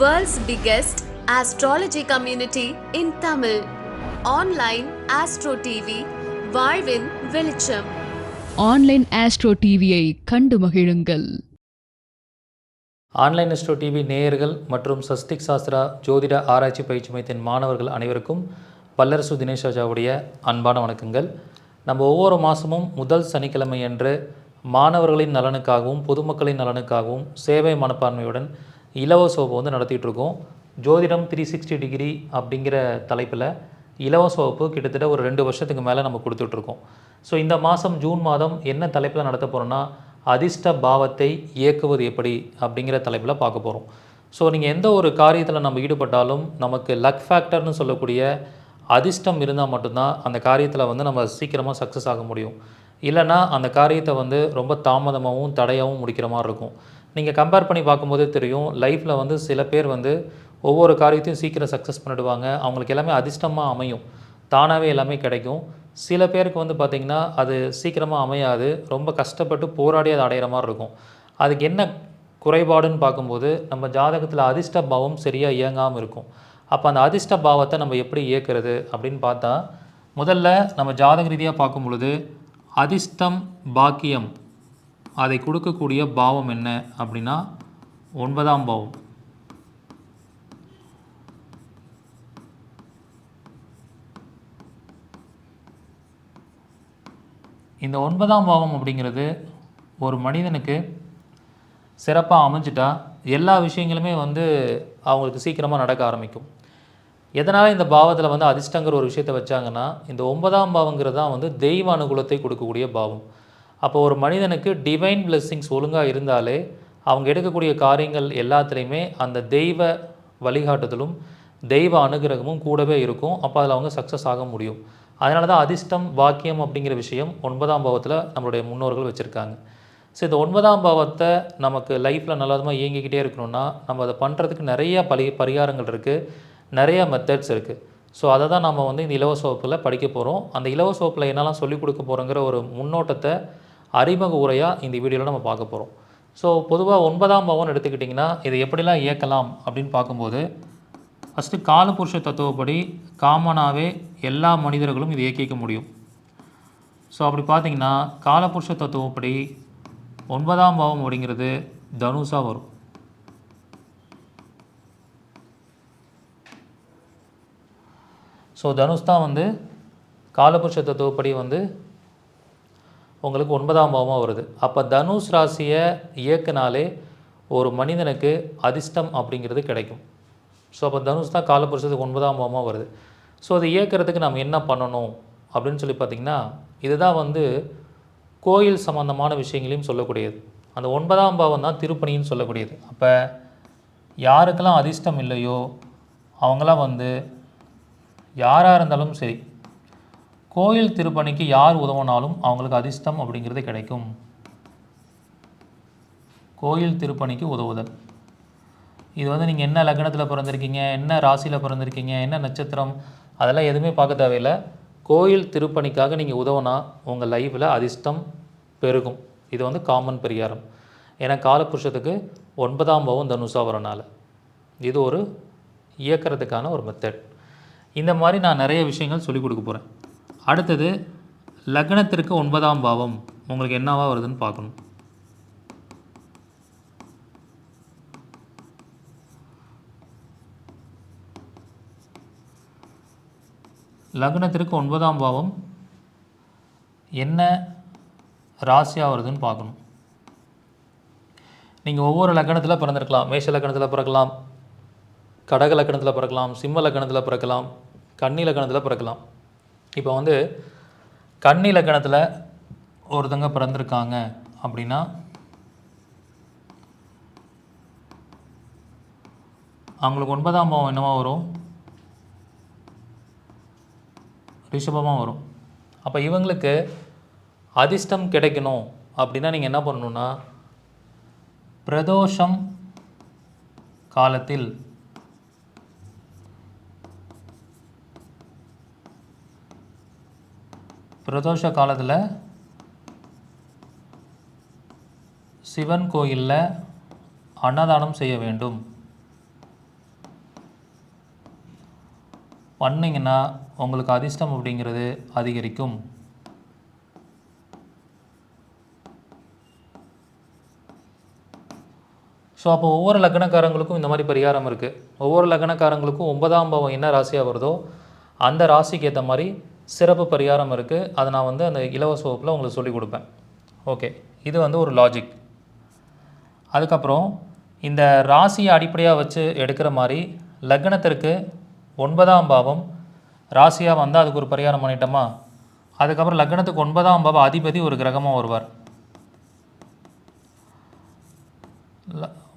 World's biggest astrology community in Tamil. Online Astro TV, வாழ்வின் வெளிச்சம். Online astro டிவியை கண்டு மகிழுங்கள். ஆன்லைன் எஸ்ட்ரோ டிவி நேயர்கள் மற்றும் சஸ்திக் சாஸ்திரா ஜோதிட ஆராய்ச்சி பயிற்சி மையத்தின் மாணவர்கள் அனைவருக்கும் வல்லரசு தினேஷ் ராஜாவுடைய அன்பான வணக்கங்கள். நம்ம ஒவ்வொரு மாதமும் முதல் சனிக்கிழமை அன்று மாணவர்களின் நலனுக்காகவும் பொதுமக்களின் நலனுக்காகவும் சேவை மனப்பான்மையுடன் இலவச வகுப்பு வந்து நடத்திட்டு இருக்கோம் ஜோதிடம் த்ரீ சிக்ஸ்டி டிகிரி அப்படிங்கிற தலைப்பில் இலவச வகுப்பு கிட்டத்தட்ட ஒரு ரெண்டு வருஷத்துக்கு மேலே நம்ம கொடுத்துட்ருக்கோம் ஸோ இந்த மாதம் ஜூன் மாதம் என்ன தலைப்பில் நடத்த போகிறோன்னா அதிர்ஷ்ட பாவத்தை இயக்குவது எப்படி அப்படிங்கிற தலைப்பில் பார்க்க போகிறோம் ஸோ நீங்கள் எந்த ஒரு காரியத்தில் நம்ம ஈடுபட்டாலும் நமக்கு லக் ஃபேக்டர்னு சொல்லக்கூடிய அதிர்ஷ்டம் இருந்தால் மட்டும்தான் அந்த காரியத்தில் வந்து நம்ம சீக்கிரமாக சக்ஸஸ் ஆக முடியும். இல்லைன்னா அந்த காரியத்தை வந்து ரொம்ப தாமதமாகவும் தடையாகவும் முடிக்கிற மாதிரி இருக்கும். நீங்கள் கம்பேர் பண்ணி பார்க்கும்போதே தெரியும் லைஃப்பில் வந்து சில பேர் வந்து ஒவ்வொரு காரியத்தையும் சீக்கிரம் சக்ஸஸ் பண்ணிடுவாங்க. அவங்களுக்கு எல்லாமே அதிர்ஷ்டமாக அமையும். தானாகவே எல்லாமே கிடைக்கும். சில பேருக்கு வந்து பார்த்திங்கன்னா அது சீக்கிரமாக அமையாது. ரொம்ப கஷ்டப்பட்டு போராடி அது அடையிற மாதிரி இருக்கும். அதுக்கு என்ன குறைபாடுன்னு பார்க்கும்போது நம்ம ஜாதகத்தில் அதிர்ஷ்ட பாவம் சரியாக இயங்காமல் இருக்கும். அப்போ அந்த அதிர்ஷ்ட பாவத்தை நம்ம எப்படி இயக்கிறது அப்படின்னு பார்த்தா முதல்ல நம்ம ஜாதக ரீதியாக பார்க்கும் பொழுது அதிர்ஷ்டம் பாக்கியம் அதை கொடுக்கக்கூடிய பாவம் என்ன அப்படின்னா ஒன்பதாம் பாவம். இந்த ஒன்பதாம் பாவம் அப்படிங்கிறது ஒரு மனிதனுக்கு சிறப்பாக அமைஞ்சிட்டா எல்லா விஷயங்களுமே வந்து அவங்களுக்கு சீக்கிரமாக நடக்க ஆரம்பிக்கும். எதனால் இந்த பாவத்தில் வந்து அதிர்ஷ்டங்கிற ஒரு விஷயத்தை வச்சாங்கன்னா இந்த ஒன்பதாம் பாவங்கிறது தான் வந்து தெய்வ அனுகூலத்தை கொடுக்கக்கூடிய பாவம். அப்போ ஒரு மனிதனுக்கு டிவைன் பிளெஸ்ஸிங்ஸ் ஒழுங்காக இருந்தாலே அவங்க எடுக்கக்கூடிய காரியங்கள் எல்லாத்துலேயுமே அந்த தெய்வ வழிகாட்டுதலும் தெய்வ அனுகிரகமும் கூடவே இருக்கும். அப்போ அதில் அவங்க சக்ஸஸ் ஆக முடியும். அதனால தான் அதிர்ஷ்டம் வாக்கியம் அப்படிங்கிற விஷயம் ஒன்பதாம் பாவத்தில் நம்மளுடைய முன்னோர்கள் வச்சுருக்காங்க. ஸோ இந்த ஒன்பதாம் பாவத்தை நமக்கு லைஃப்பில் நல்லதுமாக இயங்கிக்கிட்டே இருக்கணும்னா நம்ம அதை பண்ணுறதுக்கு நிறைய பலி பரிகாரங்கள் இருக்குது நிறைய மெத்தட்ஸ் இருக்குது ஸோ அதை தான் நம்ம வந்து இந்த இலவச வகுப்பில் படிக்க போகிறோம் அந்த இலவச வகுப்பில் என்னெல்லாம் சொல்லிக் கொடுக்க போகிறோங்கிற ஒரு முன்னோட்டத்தை அறிமுக உரையாக இந்த வீடியோவில் நம்ம பார்க்க போகிறோம் ஸோ பொதுவாக ஒன்பதாம் பவன் எடுத்துக்கிட்டிங்கன்னா இதை எப்படிலாம் இயக்கலாம் அப்படின்னு பார்க்கும்போது ஃபஸ்ட்டு காலபுருஷ தத்துவப்படி காமனாகவே எல்லா மனிதர்களும் இதை இயக்கிக்க முடியும். ஸோ அப்படி பார்த்தீங்கன்னா காலபுருஷ தத்துவப்படி ஒன்பதாம் பாவம் அப்படிங்கிறது தனுஷாக வரும். ஸோ தனுஷ் தான் வந்து காலபுருஷ தத்துவப்படி வந்து உங்களுக்கு ஒன்பதாம் பாவமாக வருது. அப்போ தனுஷ் ராசியை இயக்குனாலே ஒரு மனிதனுக்கு அதிர்ஷ்டம் அப்படிங்கிறது கிடைக்கும். ஸோ அப்போ தனுஷ் தான் காலபுருஷத்துக்கு ஒன்பதாம் பாவமாக வருது. ஸோ அதை இயக்கிறதுக்கு நம்ம என்ன பண்ணணும் அப்படின்னு சொல்லி பார்த்திங்கன்னா இதுதான் வந்து கோயில் சம்பந்தமான விஷயங்களையும் சொல்லக்கூடியது. அந்த ஒன்பதாம் பாவம் தான் திருப்பணின்னு சொல்லக்கூடியது. அப்போ யாருக்கெல்லாம் அதிர்ஷ்டம் இல்லையோ அவங்களாம் வந்து யாராக இருந்தாலும் சரி கோயில் திருப்பணிக்கு யார் உதவினாலும் அவங்களுக்கு அதிர்ஷ்டம் அப்படிங்கிறது கிடைக்கும். கோயில் திருப்பணிக்கு உதவுதல். இது வந்து நீங்கள் என்ன லக்னத்தில் பிறந்திருக்கீங்க என்ன ராசியில் பிறந்திருக்கீங்க என்ன நட்சத்திரம் அதெல்லாம் எதுவுமே பார்க்க தேவையில்லை. கோயில் திருப்பணிக்காக நீங்கள் உதவுனா உங்கள் லைஃப்பில் அதிர்ஷ்டம் பெருகும். இது வந்து காமன் பரிகாரம். ஏன்னா காலபுருஷத்துக்கு ஒன்பதாம் பாவம் தனுஷா வரனால. இது ஒரு இயக்கிறதுக்கான ஒரு மெத்தட் இந்த மாதிரி நான் நிறைய விஷயங்கள் சொல்லிக் கொடுக்க போகிறேன் அடுத்தது லக்னத்திற்கு ஒன்பதாம் பாவம். உங்களுக்கு என்னவா வருதுன்னு பார்க்கணும். லக்னத்திற்கு ஒன்பதாம் பாவம். என்ன ராசியாக வருதுன்னு பார்க்கணும். நீங்கள் ஒவ்வொரு லக்னத்தில் பிறந்திருக்கலாம். மேஷ லக்னத்தில் பிறக்கலாம். கடக லக்னத்தில் பிறக்கலாம். சிம்ம லக்னத்தில் பிறக்கலாம். கன்னி லக்னத்தில் பிறக்கலாம். இப்போ வந்து கண் இலக்கணத்தில் ஒருத்தங்க பிறந்திருக்காங்க அப்படின்னா அவங்களுக்கு ஒன்பதாம் பாவம் என்னவா வரும்? ரிஷபமாக வரும். அப்போ இவங்களுக்கு அதிர்ஷ்டம் கிடைக்கணும் அப்படின்னா நீங்கள் என்ன பண்ணணுன்னா பிரதோஷம் காலத்தில் பிரதோஷ காலத்தில் சிவன் கோயிலில் அன்னதானம் செய்ய வேண்டும். பண்ணிங்கன்னா உங்களுக்கு அதிர்ஷ்டம் அப்படிங்கிறது அதிகரிக்கும். ஸோ அப்போ ஒவ்வொரு லக்னக்காரங்களுக்கும் இந்த மாதிரி பரிகாரம் இருக்குது ஒவ்வொரு லக்னக்காரங்களுக்கும் ஒன்பதாம் பாவம் என்ன ராசியாக வருதோ அந்த ராசிக்கு ஏற்ற மாதிரி சிறப்பு பரிகாரம் இருக்குது அதை நான் வந்து அந்த இலவச வகுப்பில் உங்களுக்கு சொல்லிக் கொடுப்பேன். ஓகே இது வந்து ஒரு லாஜிக் அதுக்கப்புறம் இந்த ராசியை அடிப்படையாக வச்சு எடுக்கிற மாதிரி லக்னத்திற்கு ஒன்பதாம் பாவம் ராசியாக வந்தால் அதுக்கு ஒரு பரிகாரம் பண்ணிட்டோமா? அதுக்கப்புறம் லக்னத்துக்கு ஒன்பதாம் பாவ அதிபதி ஒரு கிரகமாக வருவார்.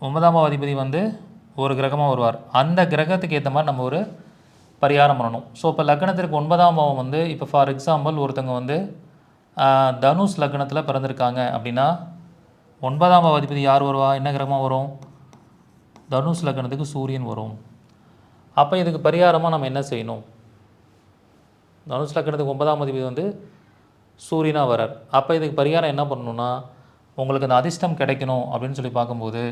ஒன்பதாம் பாவ அதிபதி வந்து ஒரு கிரகமாக வருவார். அந்த கிரகத்துக்கு ஏற்ற மாதிரி நம்ம ஒரு பரிகாரம் பண்ணணும். ஸோ இப்போ லக்னத்திற்கு ஒன்பதாம் பாவம் வந்து இப்போ ஃபார் எக்ஸாம்பிள் ஒருத்தங்க வந்து தனுஷ் லக்னத்தில் பிறந்திருக்காங்க அப்படின்னா ஒன்பதாம் பாவ அதிபதி யார் வருவா? என்ன கிரகமாக வரும்? தனுஷ் லக்னத்துக்கு சூரியன் வரும். அப்போ இதுக்கு பரிகாரமாக நம்ம என்ன செய்யணும்? தனுஷ் லக்னத்துக்கு ஒன்பதாம் அதிபதி வந்து சூரியனாக வரார். அப்போ இதுக்கு பரிகாரம் என்ன பண்ணணும்னா உங்களுக்கு அந்த அதிர்ஷ்டம் கிடைக்கணும் அப்படின்னு சொல்லி பார்க்கும்போது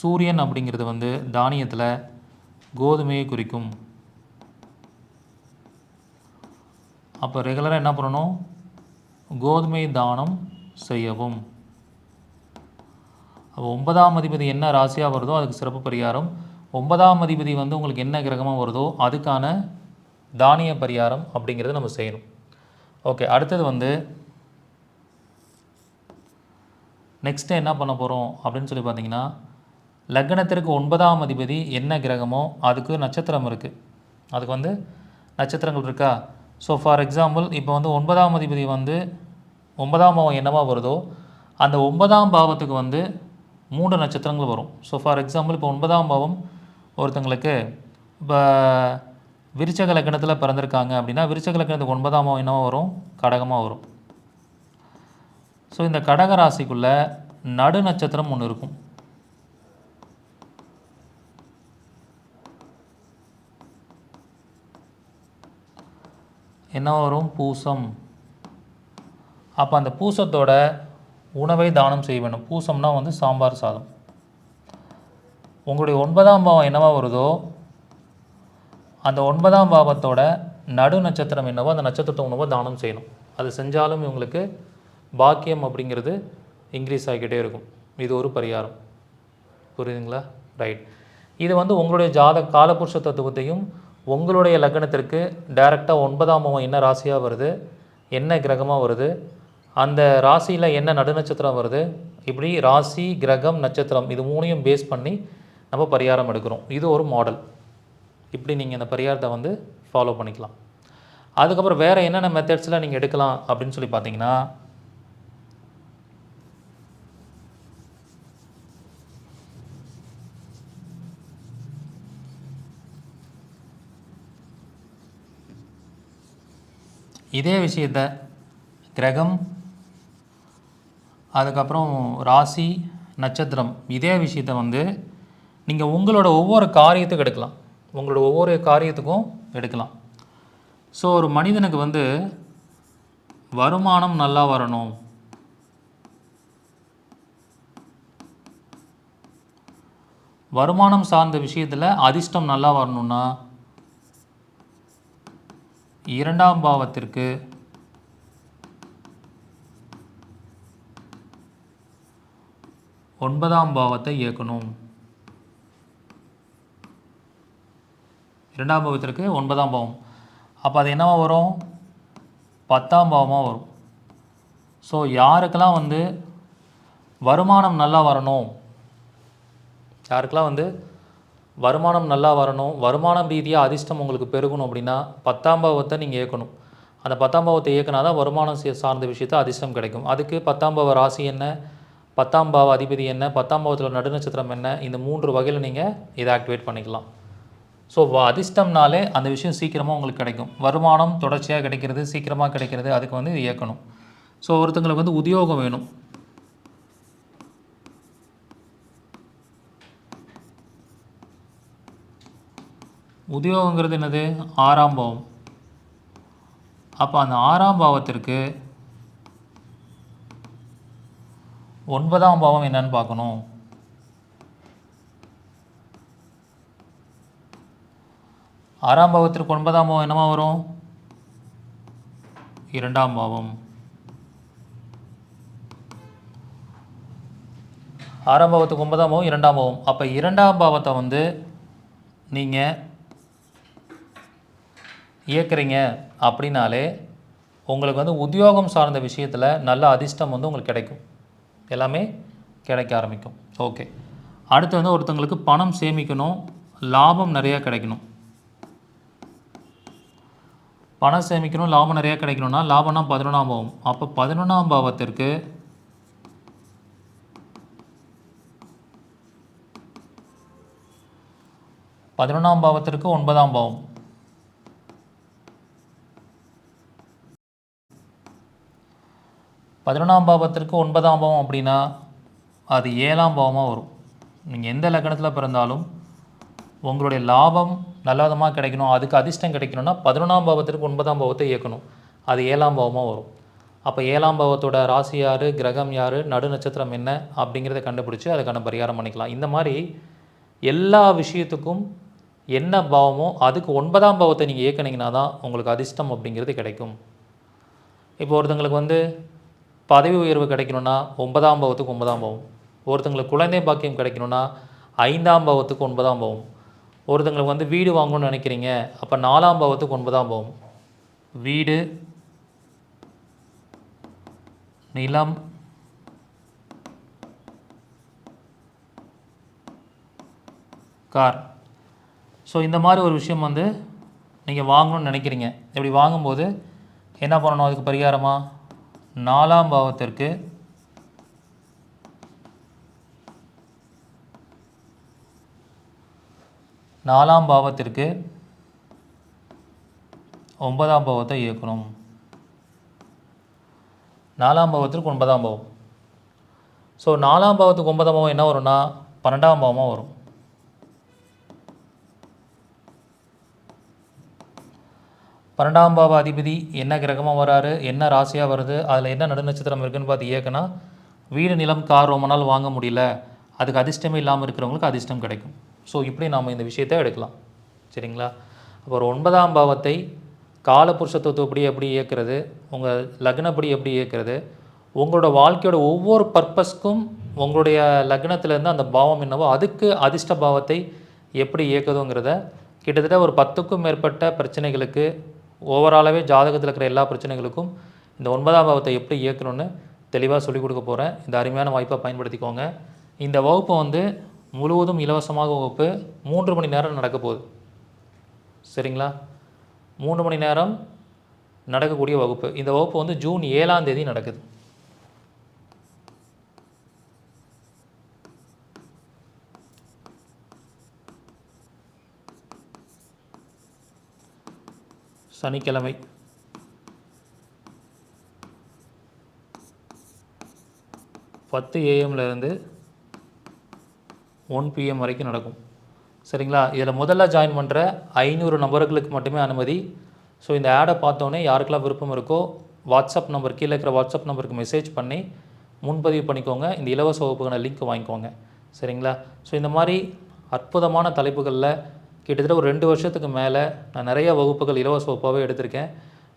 சூரியன் அப்படிங்கிறது வந்து தானியத்தில் கோதுமையை குறிக்கும். அப்போ ரெகுலராக என்ன பண்ணணும்? கோதுமை தானம் செய்யவும். அப்போ ஒன்பதாம் அதிபதி என்ன ராசியாக வருதோ அதுக்கு சிறப்பு பரிகாரம். ஒன்பதாம் அதிபதி வந்து உங்களுக்கு என்ன கிரகமாக வருதோ அதுக்கான தானிய பரிகாரம் அப்படிங்கிறத நம்ம செய்யணும். ஓகே அடுத்தது வந்து நெக்ஸ்ட்டு என்ன பண்ண போகிறோம் அப்படின்னு சொல்லி பார்த்தீங்கன்னா லக்னத்திற்கு ஒன்பதாம் அதிபதி என்ன கிரகமோ அதுக்கு நட்சத்திரம் இருக்குது அதுக்கு வந்து நட்சத்திரங்கள் இருக்கா? ஸோ ஃபார் எக்ஸாம்பிள் இப்போ வந்து ஒன்பதாம் அதிபதி வந்து ஒன்பதாம் பாவம் என்னவாக வருதோ அந்த ஒன்பதாம் பாவத்துக்கு வந்து மூன்று நட்சத்திரங்கள் வரும். ஸோ ஃபார் எக்ஸாம்பிள் இப்போ ஒன்பதாம் பாவம் ஒருத்தங்களுக்கு இப்போ விருச்சக லக்கணத்தில் பிறந்திருக்காங்க அப்படின்னா விருச்சக லக்கணத்துக்கு ஒன்பதாம் பாவம் என்னவாக வரும்? கடகமாக வரும். ஸோ இந்த கடக ராசிக்குள்ளே நடு நட்சத்திரம் ஒன்று இருக்கும். என்ன வரும்? பூசம். அப்போ அந்த பூசத்தோட உணவை தானம் செய்ய வேண்டும். பூசம்னா வந்து சாம்பார் சாதம். உங்களுடைய ஒன்பதாம் பாவம் என்னவா வருதோ அந்த ஒன்பதாம் பாவத்தோட நடு நட்சத்திரம் என்னவோ அந்த நட்சத்திரத்தை உணவை தானம் செய்யணும். அது செஞ்சாலும் இவங்களுக்கு பாக்கியம் அப்படிங்கிறது இன்க்ரீஸ் ஆகிக்கிட்டே இருக்கும். இது ஒரு பரிகாரம். புரியுதுங்களா? ரைட் இது வந்து உங்களுடைய ஜாத காலபுருஷ தத்துவத்தையும் உங்களுடைய லக்னத்திற்கு டைரெக்டாக ஒன்பதாம் பாவம் என்ன ராசியாக வருது? என்ன கிரகமாக வருது? அந்த ராசியில் என்ன நடுநட்சத்திரம் வருது? இப்படி ராசி கிரகம் நட்சத்திரம் இது மூணையும் பேஸ் பண்ணி நம்ம பரிகாரம் எடுக்கிறோம். இது ஒரு மாடல் இப்படி நீங்கள் இந்த பரிகாரத்தை வந்து ஃபாலோ பண்ணிக்கலாம். அதுக்கப்புறம் வேறு என்னென்ன மெத்தட்ஸில் நீங்கள் எடுக்கலாம் அப்படின்னு சொல்லி பார்த்தீங்கன்னா இதே விஷயத்த கிரகம் அதுக்கப்புறம் ராசி நட்சத்திரம் இதே விஷயத்தை வந்து நீங்கள் உங்களோட ஒவ்வொரு காரியத்துக்கும் எடுக்கலாம். உங்களோட ஒவ்வொரு காரியத்துக்கும் எடுக்கலாம். ஸோ ஒரு மனிதனுக்கு வந்து வருமானம் நல்லா வரணும். வருமானம் சார்ந்த விஷயத்தில் அதிர்ஷ்டம் நல்லா வரணும்னா இரண்டாம் பாவத்திற்கு ஒன்பதாம் பாவத்தை இயக்கணும். இரண்டாம் பாவத்திற்கு ஒன்பதாம் பாவம். அப்போ அது என்னவா வரும்? பத்தாம் பாவமாக வரும். ஸோ யாருக்கெல்லாம் வந்து வருமானம் நல்லா வரணும்? யாருக்கெல்லாம் வந்து வருமானம் நல்லா வரணும் வருமானம் ரீதியாக அதிர்ஷ்டம் உங்களுக்கு பெருகணும் அப்படின்னா பத்தாம் பாவத்தை நீங்கள் இயக்கணும். அந்த பத்தாம் பாவத்தை இயக்கினா தான் வருமானம் சார்ந்த விஷயத்தை அதிர்ஷ்டம் கிடைக்கும். அதுக்கு பத்தாம் பாவ ராசி என்ன பத்தாம் பாவ அதிபதி என்ன பத்தாம் பாவத்தில் நடுநட்சத்திரம் என்ன இந்த மூன்று வகையில் நீங்கள் இதை ஆக்டிவேட் பண்ணிக்கலாம். ஸோ அதிர்ஷ்டம்னாலே அந்த விஷயம் சீக்கிரமாக உங்களுக்கு கிடைக்கும். வருமானம் தொடர்ச்சியாக கிடைக்கிறது சீக்கிரமாக கிடைக்கிறது அதுக்கு வந்து இயக்கணும். ஸோ ஒருத்தங்களுக்கு வந்து உத்தியோகம் வேணும். உத்தியோகங்கிறது என்னது? ஆறாம் பாவம். அப்போ அந்த ஆறாம் பாவத்திற்கு ஒன்பதாம் பாவம் என்னன்னு பார்க்கணும். ஆறாம் பாவத்திற்கு ஒன்பதாம் பாவம் என்னமா வரும்? இரண்டாம் பாவம். ஆறாம் பாவத்துக்கு ஒன்பதாம் பாவம் இரண்டாம் பாவம். அப்போ இரண்டாம் பாவத்தை வந்து நீங்கள் இயக்குறீங்க அப்படின்னாலே உங்களுக்கு வந்து உத்தியோகம் சார்ந்த விஷயத்தில் நல்ல அதிர்ஷ்டம் வந்து உங்களுக்கு கிடைக்கும். எல்லாமே கிடைக்க ஆரம்பிக்கும். ஓகே. அடுத்து வந்து ஒருத்தங்களுக்கு பணம் சேமிக்கணும் லாபம் நிறையா கிடைக்கணும். பணம் சேமிக்கணும் லாபம் நிறையா கிடைக்கணும்னா லாபம்னா பதினொன்றாம் பாவம். அப்போ பதினொன்றாம் பாவத்திற்கு பதினொன்றாம் பாவத்திற்கு ஒன்பதாம் பாவம். பதினொன்றாம் பாவத்திற்கு ஒன்பதாம் பாவம் அப்படின்னா அது ஏழாம் பாவமாக வரும். நீங்கள் எந்த லக்னத்தில் பிறந்தாலும் உங்களுடைய லாபம் நல்ல விதமாக கிடைக்கணும் அதுக்கு அதிர்ஷ்டம் கிடைக்கணும்னா பதினொன்றாம் பாவத்திற்கு ஒன்பதாம் பாவத்தை இயக்கணும். அது ஏழாம் பாவமாக வரும். அப்போ ஏழாம் பாவத்தோட ராசி யார் கிரகம் யார் நடு நட்சத்திரம் என்ன அப்படிங்கிறத கண்டுபிடிச்சி அதுக்கான பரிகாரம் பண்ணிக்கலாம். இந்த மாதிரி எல்லா விஷயத்துக்கும் என்ன பாவமோ அதுக்கு ஒன்பதாம் பாவத்தை நீங்கள் இயக்கினீங்கன்னா தான் உங்களுக்கு அதிர்ஷ்டம் அப்படிங்கிறது கிடைக்கும். இப்போ ஒருத்தங்களுக்கு வந்து பதவி உயர்வு கிடைக்கணும்னா ஒன்பதாம் பாவத்துக்கு ஒன்பதாம் பாவம் ஒருத்தங்களுக்கு குழந்தை பாக்கியம் கிடைக்கணும்னா ஐந்தாம் பாவத்துக்கு ஒன்பதாம் பாவம் ஒருத்தங்களுக்கு வந்து வீடு வாங்கணும்னு நினைக்கிறீங்க அப்போ நாலாம் பாவத்துக்கு ஒன்பதாம் பாவம் வீடு நிலம் கார். ஸோ இந்த மாதிரி ஒரு விஷயம் வந்து நீங்கள் வாங்கணும்னு நினைக்கிறீங்க. இப்படி வாங்கும்போது என்ன பண்ணணும்? அதுக்கு பரிகாரமாக நாலாம் பாவத்திற்கு நாலாம் பாவத்திற்கு ஒன்பதாம் பாவத்தை இயக்கணும். நாலாம் பாவத்திற்கு ஒன்பதாம் பாவம். ஸோ நாலாம் பாவத்துக்கு ஒன்பதாம் பாவம் என்ன வரும்னா பன்னெண்டாம் பாவமாக வரும். பன்னெண்டாம் பாவ அதிபதி என்ன கிரகமாக வராரு என்ன ராசியாக வருது அதில் என்ன நடுநட்சத்திரம் இருக்குன்னு பார்த்து இயக்குனா வீடு நிலம் கார் ரொம்ப நாள் வாங்க முடியல. அதுக்கு அதிர்ஷ்டமே இல்லாமல் இருக்கிறவங்களுக்கு அதிர்ஷ்டம் கிடைக்கும். ஸோ இப்படி நாம் இந்த விஷயத்தை எடுக்கலாம். சரிங்களா? அப்போ ஒரு ஒன்பதாம் பாவத்தை காலபுருஷ தத்துவப்படி எப்படி இயக்கிறது உங்கள் லக்னப்படி எப்படி இயக்கிறது உங்களோட வாழ்க்கையோட ஒவ்வொரு பர்பஸ்க்கும் உங்களுடைய லக்னத்திலேருந்து அந்த பாவம் என்னவோ அதுக்கு அதிர்ஷ்ட பாவத்தை எப்படி இயக்குதுங்கிறத கிட்டத்தட்ட ஒரு பத்துக்கும் மேற்பட்ட பிரச்சனைகளுக்கு ஓவராலாகவே ஜாதகத்தில் இருக்கிற எல்லா பிரச்சனைகளுக்கும் இந்த ஒன்பதாம் பாவத்தை எப்படி இயக்கணும்னு தெளிவாக சொல்லிக் கொடுக்க போகிறேன் இந்த அருமையான வாய்ப்பை பயன்படுத்திக்கோங்க. இந்த வகுப்பு வந்து முழுவதும் இலவசமாக வகுப்பு மூன்று மணி நேரம் நடக்க போகுது. சரிங்களா? மூன்று மணி நேரம் நடக்கக்கூடிய வகுப்பு. இந்த வகுப்பு வந்து ஜூன் ஏழாம் தேதி நடக்குது. சனிக்கிழமை. பத்து ஏஎம்லேருந்து ஒன் பிஎம் வரைக்கும் நடக்கும். சரிங்களா? இதில் முதல்ல ஜாயின் பண்ணுற ஐநூறு நபர்களுக்கு மட்டுமே அனுமதி. ஸோ இந்த ஆடை பார்த்தோன்னே யாருக்கெல்லாம் விருப்பம் இருக்கோ வாட்ஸ்அப் நம்பர் கீழே இருக்கிற வாட்ஸ்அப் நம்பருக்கு மெசேஜ் பண்ணி முன்பதிவு பண்ணிக்கோங்க. இந்த இலவச வகுப்புக்கான லிங்க் வாங்கிக்கோங்க. சரிங்களா? ஸோ இந்த மாதிரி அற்புதமான தலைப்புகளில் கிட்டத்தட்ட ஒரு ரெண்டு வருஷத்துக்கு மேலே நான் நிறைய வகுப்புகள் இலவச வகுப்பாகவே எடுத்திருக்கேன்.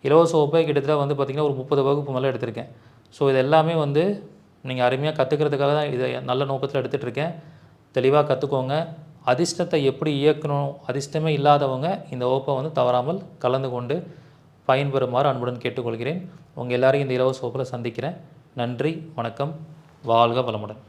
இலவச வகுப்பே கிட்டத்தட்ட வந்து பார்த்திங்கன்னா ஒரு முப்பது வகுப்பு மேலே எடுத்திருக்கேன். ஸோ இது எல்லாமே வந்து நீங்கள் அருமையாக கற்றுக்கிறதுக்காக தான் இதை நல்ல நோக்கத்தில் எடுத்துகிட்டு இருக்கேன் தெளிவாக கற்றுக்கோங்க அதிர்ஷ்டத்தை எப்படி இயக்கணும் அதிர்ஷ்டமே இல்லாதவங்க இந்த வகுப்பை வந்து தவறாமல் கலந்து கொண்டு பயன்பெறுமாறு அன்புடன் கேட்டுக்கொள்கிறேன். உங்கள் எல்லாரையும் இந்த இலவச வகுப்பில் சந்திக்கிறேன். நன்றி வணக்கம் வாழ்க வளமுடன்.